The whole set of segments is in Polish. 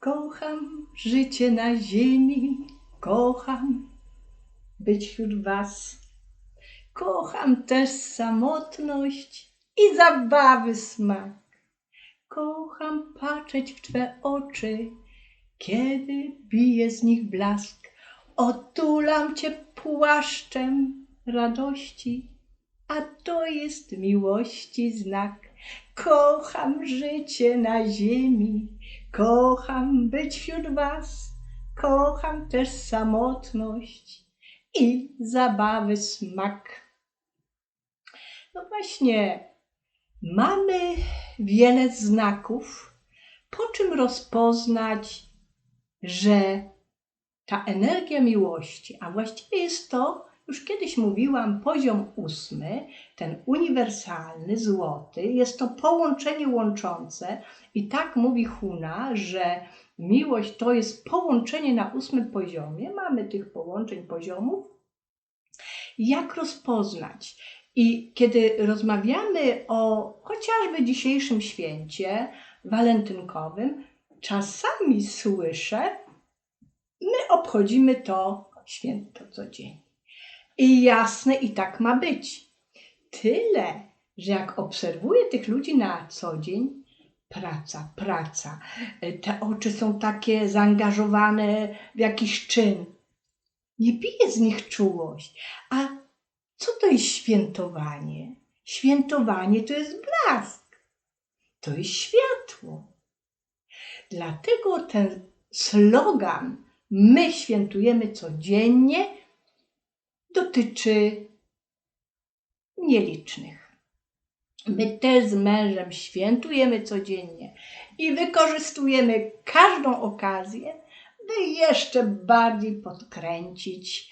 Kocham życie na ziemi, kocham być wśród was. Kocham też samotność i zabawy smak. Kocham patrzeć w Twe oczy, kiedy bije z nich blask. Otulam Cię płaszczem radości, a to jest miłości znak. Kocham życie na ziemi, kocham być wśród Was, kocham też samotność i zabawy smak. No właśnie, mamy wiele znaków, po czym rozpoznać, że ta energia miłości, a właściwie jest to, już kiedyś mówiłam, poziom ósmy, ten uniwersalny, złoty, jest to połączenie łączące i tak mówi Huna, że miłość to jest połączenie na ósmym poziomie. Mamy tych połączeń poziomów. Jak rozpoznać? I kiedy rozmawiamy o chociażby dzisiejszym święcie walentynkowym, czasami słyszę, my obchodzimy to święto codziennie. I jasne, i tak ma być. Tyle, że jak obserwuję tych ludzi na co dzień, praca, praca, te oczy są takie zaangażowane w jakiś czyn. Nie bije z nich czułość. A co to jest świętowanie? Świętowanie to jest blask, to jest światło. Dlatego ten slogan My świętujemy codziennie dotyczy nielicznych. My też z mężem świętujemy codziennie i wykorzystujemy każdą okazję, by jeszcze bardziej podkręcić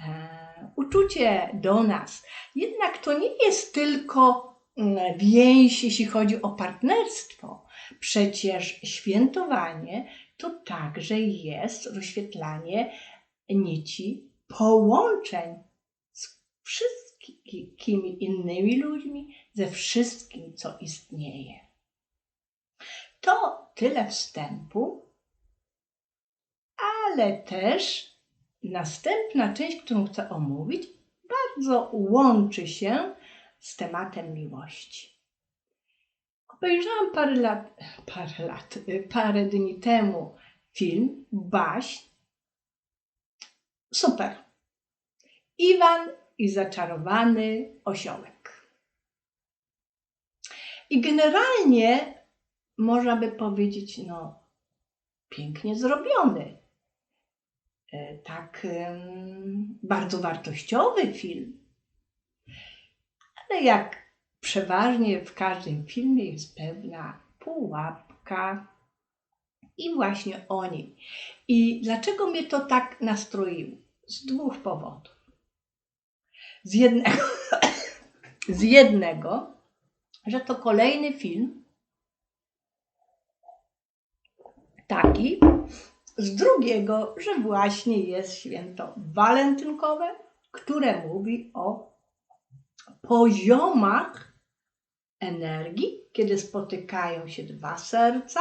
e, uczucie do nas. Jednak to nie jest tylko mm, więź, jeśli chodzi o partnerstwo. Przecież świętowanie to także jest rozświetlanie nici połączeń z wszystkimi innymi ludźmi, ze wszystkim, co istnieje. To tyle wstępu, ale też następna część, którą chcę omówić, bardzo łączy się z tematem miłości. Obejrzałam parę lat, parę lat, parę dni temu film Baś Super. Iwan i zaczarowany osiołek. I generalnie można by powiedzieć, no, pięknie zrobiony. E, tak bardzo wartościowy film. Ale jak przeważnie w każdym filmie jest pewna pułapka i właśnie o. I dlaczego mnie to tak nastroiło? Z dwóch powodów. Z jednego, z jednego, że to kolejny film taki, z drugiego, że właśnie jest święto walentynkowe, które mówi o poziomach energii, kiedy spotykają się dwa serca,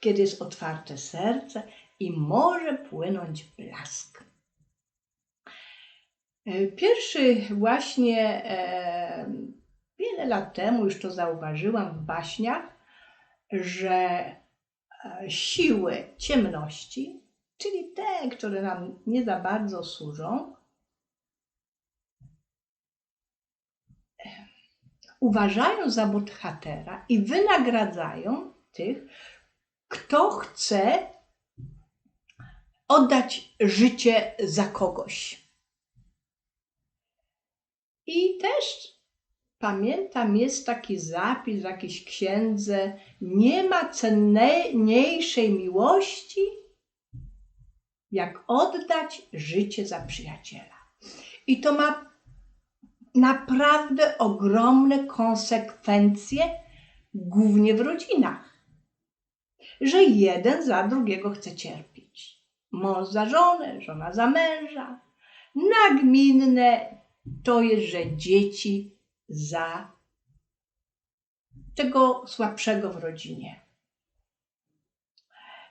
kiedy jest otwarte serce i może płynąć blask. E, pierwszy właśnie e, wiele lat temu już to zauważyłam w baśniach, że e, siły ciemności, czyli te, które nam nie za bardzo służą, uważają za bohatera i wynagradzają tych, kto chce oddać życie za kogoś. I też pamiętam, jest taki zapis w jakiejś księdze: Nie ma cenniejszej miłości, jak oddać życie za przyjaciela. I to ma naprawdę ogromne konsekwencje, głównie w rodzinach. Że jeden za drugiego chce cierpieć. Mąż za żonę, żona za męża. Nagminne to jest, że dzieci za tego słabszego w rodzinie.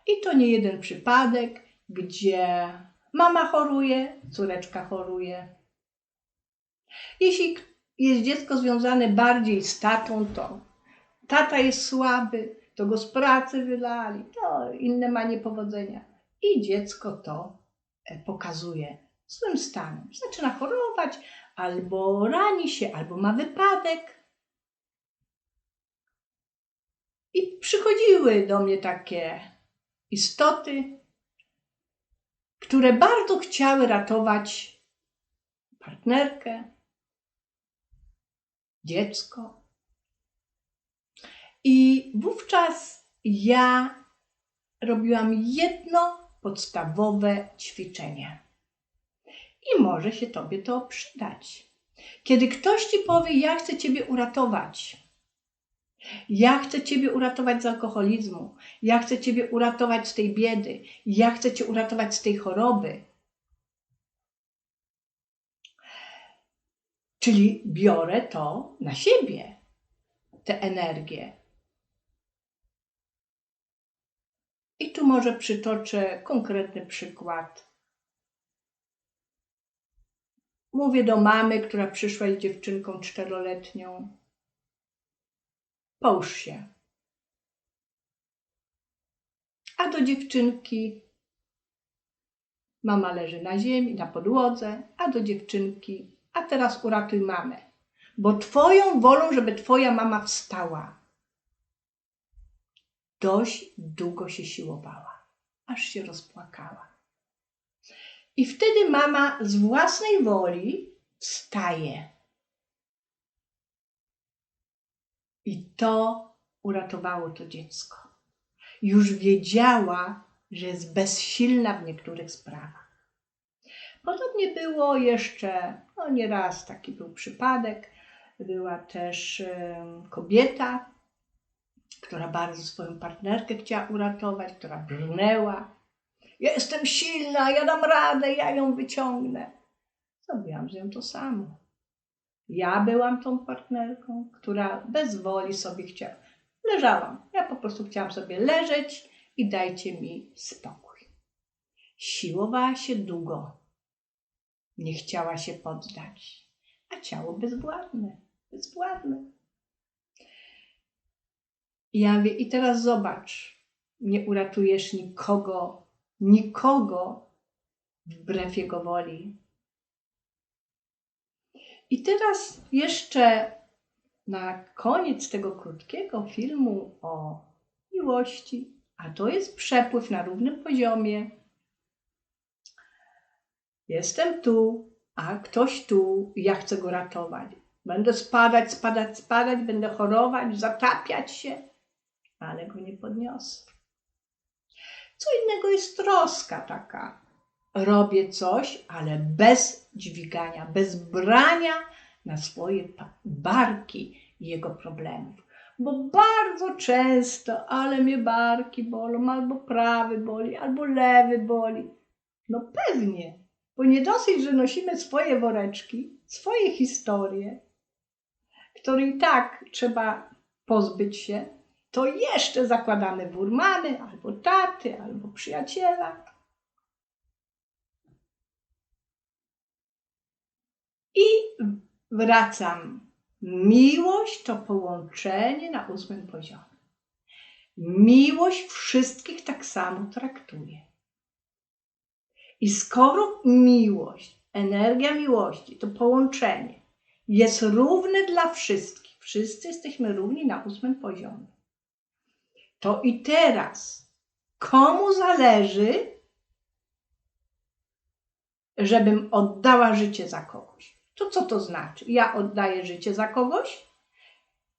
I to nie jeden przypadek, gdzie mama choruje, córeczka choruje. Jeśli jest dziecko związane bardziej z tatą, to tata jest słaby, to go z pracy wylali, to inne ma niepowodzenia. I dziecko to e, pokazuje swym stanem. Zaczyna chorować, albo rani się, albo ma wypadek. I przychodziły do mnie takie istoty, które bardzo chciały ratować partnerkę, dziecko. I wówczas ja robiłam jedno podstawowe ćwiczenie. I może się Tobie to przydać. Kiedy ktoś Ci powie, ja chcę Ciebie uratować, ja chcę Ciebie uratować z alkoholizmu, ja chcę Ciebie uratować z tej biedy, ja chcę Cię uratować z tej choroby. Czyli biorę to na siebie, tę energię. I tu może przytoczę konkretny przykład. Mówię do mamy, która przyszła z dziewczynką czteroletnią. Połóż się. A do dziewczynki mama leży na ziemi, na podłodze, a do dziewczynki, a teraz uratuj mamę, bo twoją wolą, żeby twoja mama wstała. Dość długo się siłowała, aż się rozpłakała. I wtedy mama z własnej woli wstaje. I to uratowało to dziecko. Już wiedziała, że jest bezsilna w niektórych sprawach. Podobnie było jeszcze, no nieraz taki był przypadek, była też kobieta, która bardzo swoją partnerkę chciała uratować, która brnęła. Ja jestem silna, ja dam radę, ja ją wyciągnę. Zrobiłam z nią to samo. Ja byłam tą partnerką, która bez woli sobie chciała. Leżałam. Ja po prostu chciałam sobie leżeć i dajcie mi spokój. Siłowała się długo. Nie chciała się poddać, a ciało bezwładne, bezwładne. I ja mówię, i teraz zobacz, nie uratujesz nikogo, nikogo wbrew jego woli. I teraz jeszcze na koniec tego krótkiego filmu o miłości, a to jest przepływ na równym poziomie. Jestem tu, a ktoś tu, ja chcę go ratować. Będę spadać, spadać, spadać, będę chorować, zatapiać się, ale go nie podniosę. Co innego jest troska taka, robię coś, ale bez dźwigania, bez brania na swoje barki jego problemów. Bo bardzo często, ale mnie barki bolą, albo prawy boli, albo lewy boli. No pewnie, bo nie dosyć, że nosimy swoje woreczki, swoje historie, które i tak trzeba pozbyć się, to jeszcze zakładamy wór mamy, albo taty, albo przyjaciela. I wracam. Miłość to połączenie na ósmym poziomie. Miłość wszystkich tak samo traktuje. I skoro miłość, energia miłości, to połączenie jest równe dla wszystkich, wszyscy jesteśmy równi na ósmym poziomie, to i teraz komu zależy, żebym oddała życie za kogoś? To co to znaczy? Ja oddaję życie za kogoś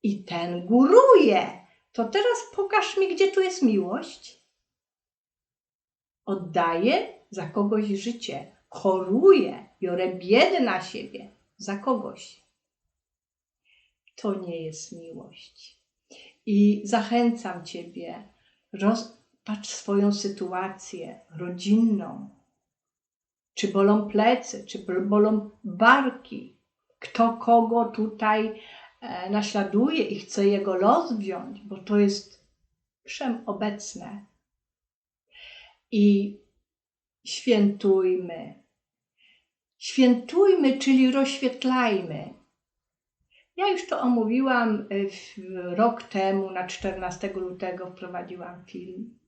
i ten góruje. To teraz pokaż mi, gdzie tu jest miłość. Oddaję za kogoś życie, choruję, biorę biedę na siebie za kogoś. To nie jest miłość. I zachęcam Ciebie, rozpatrz swoją sytuację rodzinną, czy bolą plecy, czy bolą barki, kto kogo tutaj e, naśladuje i chce jego los wziąć, bo to jest wszem obecne. i świętujmy. Świętujmy, czyli rozświetlajmy. Ja już to omówiłam y, rok temu, na 14 lutego wprowadziłam film,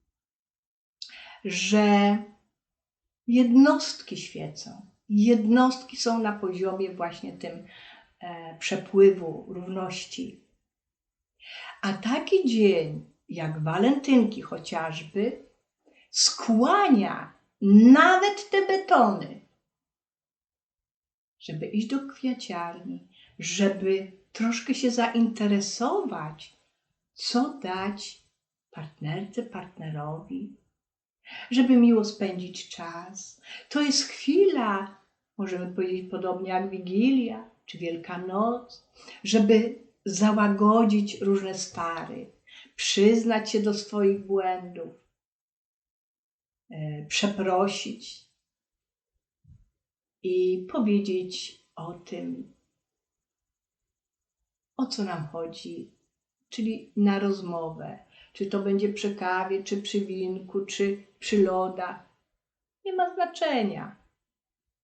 że jednostki świecą. Jednostki są na poziomie właśnie tym e, przepływu, równości. A taki dzień, jak walentynki chociażby, skłania nawet te betony, żeby iść do kwiaciarni, żeby troszkę się zainteresować, co dać partnerce, partnerowi, żeby miło spędzić czas. To jest chwila, możemy powiedzieć podobnie jak Wigilia czy Wielkanoc, żeby załagodzić różne stary, przyznać się do swoich błędów, e, przeprosić i powiedzieć o tym, o co nam chodzi, czyli na rozmowę. Czy to będzie przy kawie, czy przy winku, czy przy lodach. Nie ma znaczenia,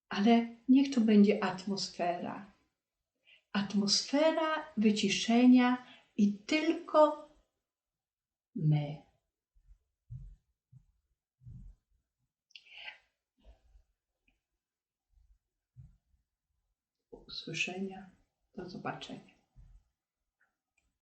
ale niech to będzie atmosfera. Atmosfera wyciszenia i tylko my. Usłyszenia, do zobaczenia.